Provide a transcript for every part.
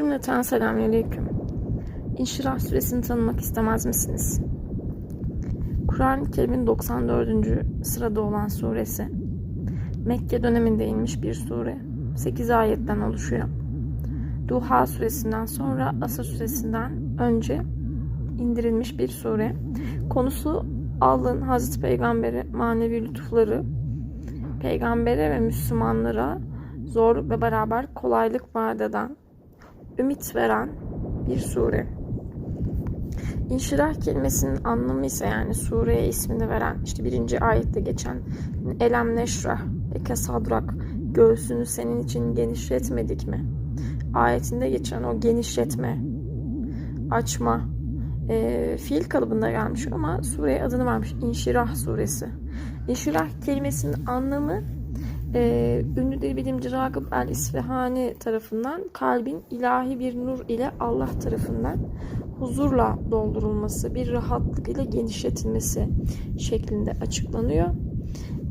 Cümleten selamünaleyküm. İnşirah suresini tanımak istemez misiniz? Kur'an-ı Kerim'in 94. sırada olan suresi. Mekke döneminde inmiş bir sure. 8 ayetten oluşuyor. Duha suresinden sonra Asr suresinden önce indirilmiş bir sure. Konusu Allah'ın Hazreti Peygamber'e manevi lütufları, peygambere ve Müslümanlara zorluk ve beraber kolaylık vaat eden, ümit veren bir sure. İnşirah kelimesinin anlamı ise yani sureye ismini veren işte birinci ayette geçen Elem neşrah ve kesadrak göğsünü senin için genişletmedik mi? Ayetinde geçen o genişletme, açma, e, fiil kalıbında gelmiş ama sureye adını vermiş. İnşirah suresi. İnşirah kelimesinin anlamı e, ünlü dil bilimci Ragıp el-İsfahani tarafından kalbin ilahi bir nur ile Allah tarafından huzurla doldurulması, bir rahatlık ile genişletilmesi şeklinde açıklanıyor.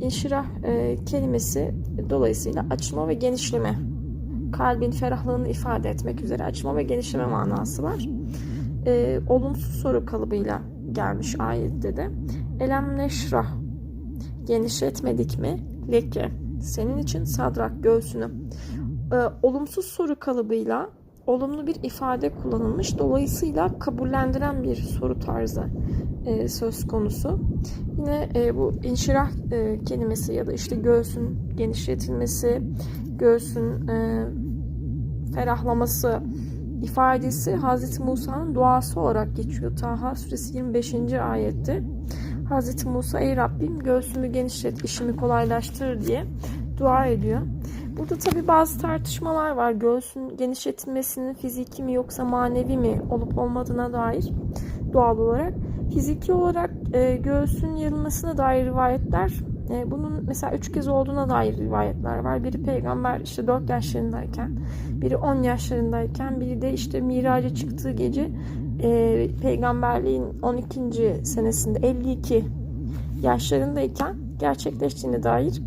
İnşirah e, kelimesi dolayısıyla açma ve genişleme, kalbin ferahlığını ifade etmek üzere açma ve genişleme manası var. E, olumsuz soru kalıbıyla gelmiş ayette de. Elem neşrah genişletmedik mi? Leke senin için sadrak göğsünü. E, olumsuz soru kalıbıyla olumlu bir ifade kullanılmış. Dolayısıyla kabullendiren bir soru tarzı e, söz konusu. Yine e, bu inşirah e, kelimesi ya da işte göğsün genişletilmesi, göğsün e, ferahlaması ifadesi Hz. Musa'nın duası olarak geçiyor. Taha suresi 25. ayette. Hz. Musa ey Rabbim göğsümü genişlet, işimi kolaylaştır diye dua ediyor. Burada tabi bazı tartışmalar var. Göğsün genişletilmesinin fiziki mi yoksa manevi mi olup olmadığına dair doğal olarak. Fiziki olarak e, göğsün yarılmasına dair rivayetler e, bunun mesela üç kez olduğuna dair rivayetler var. Biri peygamber işte 4 yaşlarındayken, biri 10 yaşlarındayken, biri de işte miraca çıktığı gece e, peygamberliğin 12. senesinde 52 yaşlarındayken gerçekleştiğine dair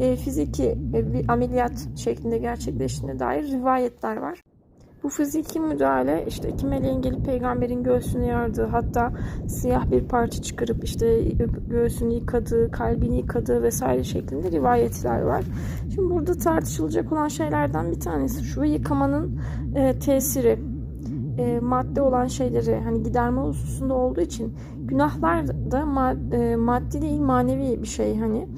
e, fiziki e, bir ameliyat şeklinde gerçekleştiğine dair rivayetler var. Bu fiziki müdahale işte iki meleğin gelip peygamberin göğsünü yardığı hatta siyah bir parça çıkarıp işte göğsünü yıkadığı, kalbini yıkadığı vesaire şeklinde rivayetler var. Şimdi burada tartışılacak olan şeylerden bir tanesi şu yıkamanın e, tesiri e, madde olan şeyleri hani giderme hususunda olduğu için günahlar da mad, e, maddi değil manevi bir şey hani.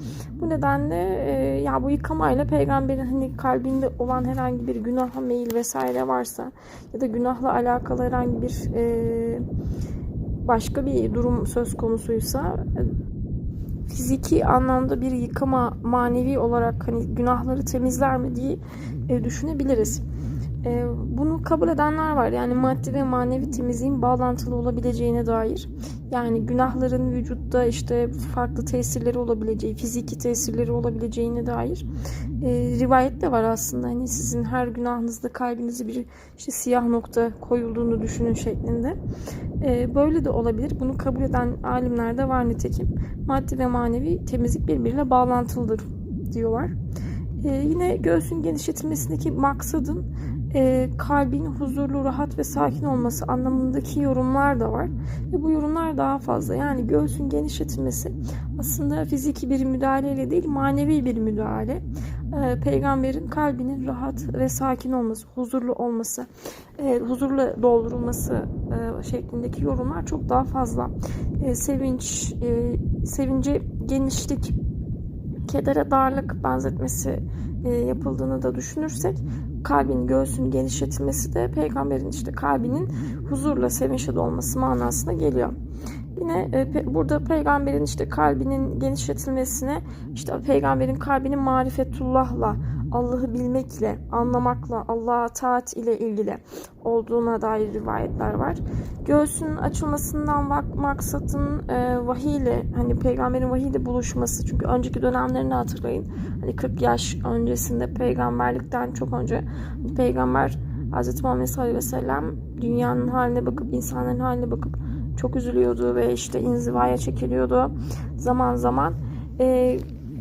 Bu nedenle e, ya bu yıkamayla peygamberin hani kalbinde olan herhangi bir günaha meyil vesaire varsa ya da günahla alakalı herhangi bir e, başka bir durum söz konusuysa fiziki anlamda bir yıkama manevi olarak hani günahları temizler mi diye e, düşünebiliriz. E, bunu kabul edenler var. Yani maddi ve manevi temizliğin bağlantılı olabileceğine dair. Yani günahların vücutta işte farklı tesirleri olabileceği, fiziki tesirleri olabileceğine dair e, rivayet de var aslında. Hani sizin her günahınızda kalbinize bir işte siyah nokta koyulduğunu düşünün şeklinde. E, böyle de olabilir. Bunu kabul eden alimler de var nitekim. Maddi ve manevi temizlik birbiriyle bağlantılıdır diyorlar. Ee, yine göğsün genişletilmesindeki maksadın e, kalbin huzurlu, rahat ve sakin olması anlamındaki yorumlar da var. Ve bu yorumlar daha fazla. Yani göğsün genişletilmesi aslında fiziki bir müdahaleyle değil, manevi bir müdahale. E, peygamberin kalbinin rahat ve sakin olması, huzurlu olması, e, huzurla doldurulması e, şeklindeki yorumlar çok daha fazla. E, sevinç, e, sevince genişlik, kedere darlık benzetmesi e, yapıldığını da düşünürsek kalbin göğsünün genişletilmesi de peygamberin işte kalbinin huzurla sevinçle dolması manasına geliyor. Yine e, pe, burada peygamberin işte kalbinin genişletilmesine işte peygamberin kalbinin marifetullahla Allah'ı bilmekle, anlamakla, Allah'a taat ile ilgili olduğuna dair rivayetler var. Göğsünün açılmasından bak maksatın e, vahiy ile hani peygamberin vahiy ile buluşması. Çünkü önceki dönemlerini hatırlayın. Hani 40 yaş öncesinde peygamberlikten çok önce peygamber Hz. Muhammed sallallahu aleyhi ve sellem dünyanın haline bakıp insanların haline bakıp çok üzülüyordu ve işte inzivaya çekiliyordu zaman zaman. E,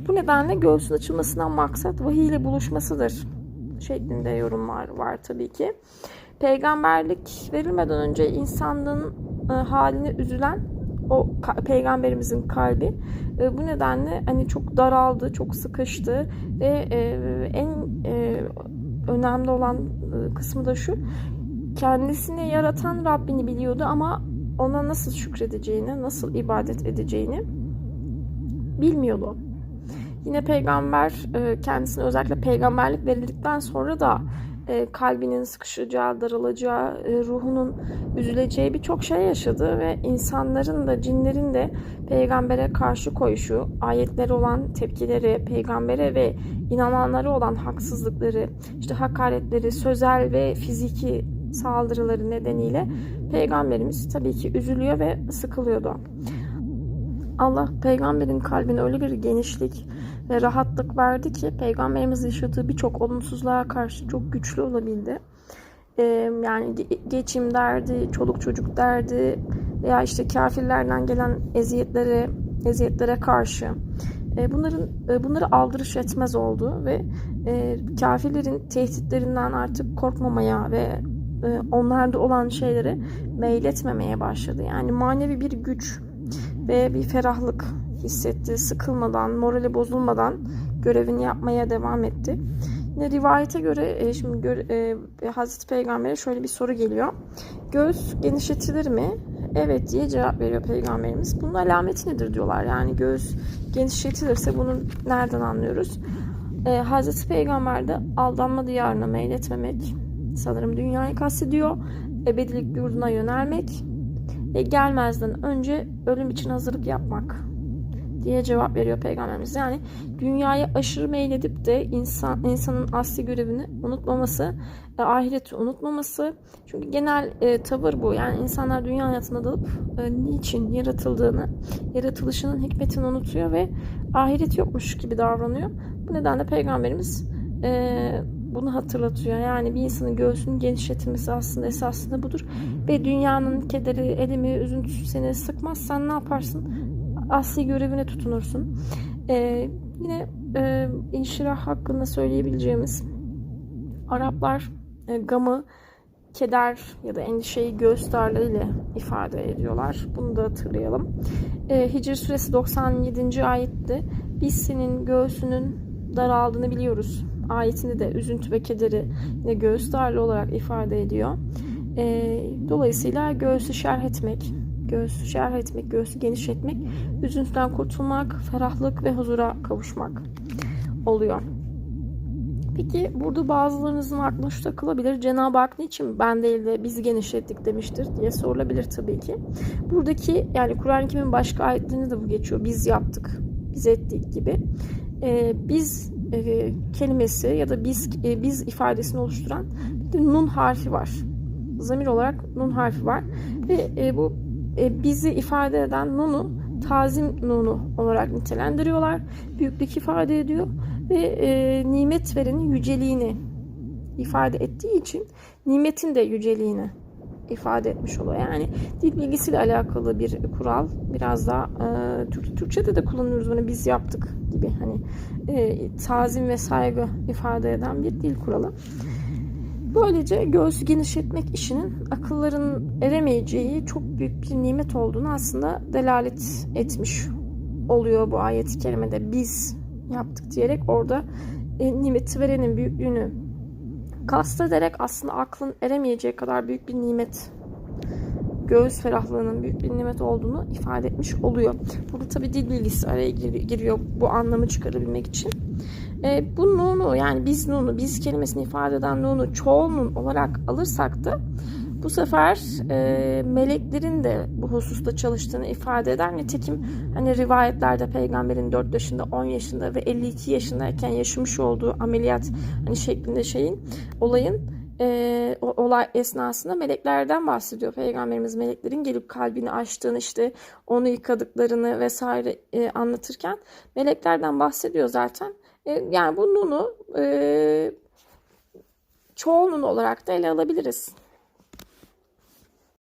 bu nedenle göğsün açılmasından maksat vahiy ile buluşmasıdır şeklinde yorumlar var tabii ki. peygamberlik verilmeden önce insanlığın e, haline üzülen o peygamberimizin kalbi e, bu nedenle hani çok daraldı, çok sıkıştı ve e, en e, önemli olan kısmı da şu kendisini yaratan Rabbini biliyordu ama ona nasıl şükredeceğini, nasıl ibadet edeceğini bilmiyordu. Yine peygamber e, kendisine özellikle peygamberlik verildikten sonra da e, kalbinin sıkışacağı, daralacağı, e, ruhunun üzüleceği birçok şey yaşadı ve insanların da cinlerin de peygambere karşı koyuşu, ayetleri olan tepkileri, peygambere ve inananları olan haksızlıkları, işte hakaretleri, sözel ve fiziki saldırıları nedeniyle peygamberimiz tabii ki üzülüyor ve sıkılıyordu. Allah peygamberin kalbine öyle bir genişlik ve rahatlık verdi ki peygamberimiz yaşadığı birçok olumsuzluğa karşı çok güçlü olabildi. Ee, yani ge- geçim derdi, çoluk çocuk derdi veya işte kafirlerden gelen eziyetlere eziyetlere karşı bunların bunları aldırış etmez oldu ve e, kafirlerin tehditlerinden artık korkmamaya ve e, onlarda olan şeylere meyletmemeye başladı. Yani manevi bir güç ve bir ferahlık hissetti. Sıkılmadan, morali bozulmadan görevini yapmaya devam etti. Yine rivayete göre e, şimdi gör, e, Hazreti Peygamber'e şöyle bir soru geliyor. Göğüs genişletilir mi? Evet diye cevap veriyor Peygamberimiz. Bunun alameti nedir diyorlar. Yani göğüs genişletilirse bunu nereden anlıyoruz? E, Hazreti Peygamber de aldanma diyarına meyletmemek, sanırım dünyayı kastediyor. Ebedilik yurduna yönelmek ve gelmezden önce ölüm için hazırlık yapmak diye cevap veriyor peygamberimiz. Yani dünyaya aşırı meyledip de insan insanın asli görevini unutmaması, e, ahireti unutmaması. Çünkü genel e, tavır bu. Yani insanlar dünya hayatında dalıp e, niçin yaratıldığını, yaratılışının hikmetini unutuyor ve ahiret yokmuş gibi davranıyor. Bu nedenle peygamberimiz e, bunu hatırlatıyor. Yani bir insanın göğsünün genişletilmesi aslında esasında budur. Ve dünyanın kederi, elimi, üzüntüsü seni sıkmazsan ne yaparsın? Asli görevine tutunursun. Ee, yine e, inşirah hakkında söyleyebileceğimiz Araplar e, gamı, keder ya da endişeyi göğüs darlığıyla ifade ediyorlar. Bunu da hatırlayalım. E, Hicr suresi 97. ayette biz senin göğsünün daraldığını biliyoruz. Ayetinde de üzüntü ve kederi yine göğüs darlığı olarak ifade ediyor. E, dolayısıyla göğsü şerh etmek, göğsü şerh etmek, göğsü genişletmek, üzüntüden kurtulmak, ferahlık ve huzura kavuşmak oluyor. Peki burada bazılarınızın aklına şu takılabilir. Cenab-ı Hak niçin ben değil de biz genişlettik demiştir diye sorulabilir tabii ki. Buradaki yani Kur'an-ı Kerim'in başka ayetlerinde de bu geçiyor. Biz yaptık, biz ettik gibi. Ee, biz e, kelimesi ya da biz e, biz ifadesini oluşturan nun harfi var. Zamir olarak nun harfi var ve e, bu e, bizi ifade eden nunu tazim nunu olarak nitelendiriyorlar. Büyüklük ifade ediyor ve e, nimet verenin yüceliğini ifade ettiği için nimetin de yüceliğini ifade etmiş oluyor. Yani dil bilgisiyle alakalı bir kural. Biraz daha e, Türk, Türkçe'de de kullanıyoruz bunu biz yaptık gibi hani e, tazim ve saygı ifade eden bir dil kuralı. Böylece göğsü genişletmek işinin akılların eremeyeceği çok büyük bir nimet olduğunu aslında delalet etmiş oluyor bu ayet-i kerimede. Biz yaptık diyerek orada e, nimeti verenin büyüklüğünü kastederek aslında aklın eremeyeceği kadar büyük bir nimet göğüs ferahlığının büyük bir nimet olduğunu ifade etmiş oluyor. Burada tabi dil bilgisi araya giriyor bu anlamı çıkarabilmek için. E, bu nunu yani biz nunu, biz kelimesini ifade eden nunu çoğul nun olarak alırsak da bu sefer e, meleklerin de bu hususta çalıştığını ifade eder. Nitekim hani rivayetlerde peygamberin 4 yaşında, 10 yaşında ve 52 yaşındayken yaşamış olduğu ameliyat hani şeklinde şeyin olayın e, o, olay esnasında meleklerden bahsediyor. Peygamberimiz meleklerin gelip kalbini açtığını işte onu yıkadıklarını vesaire e, anlatırken meleklerden bahsediyor zaten. E, yani bu nunu e, çoğul nun olarak da ele alabiliriz.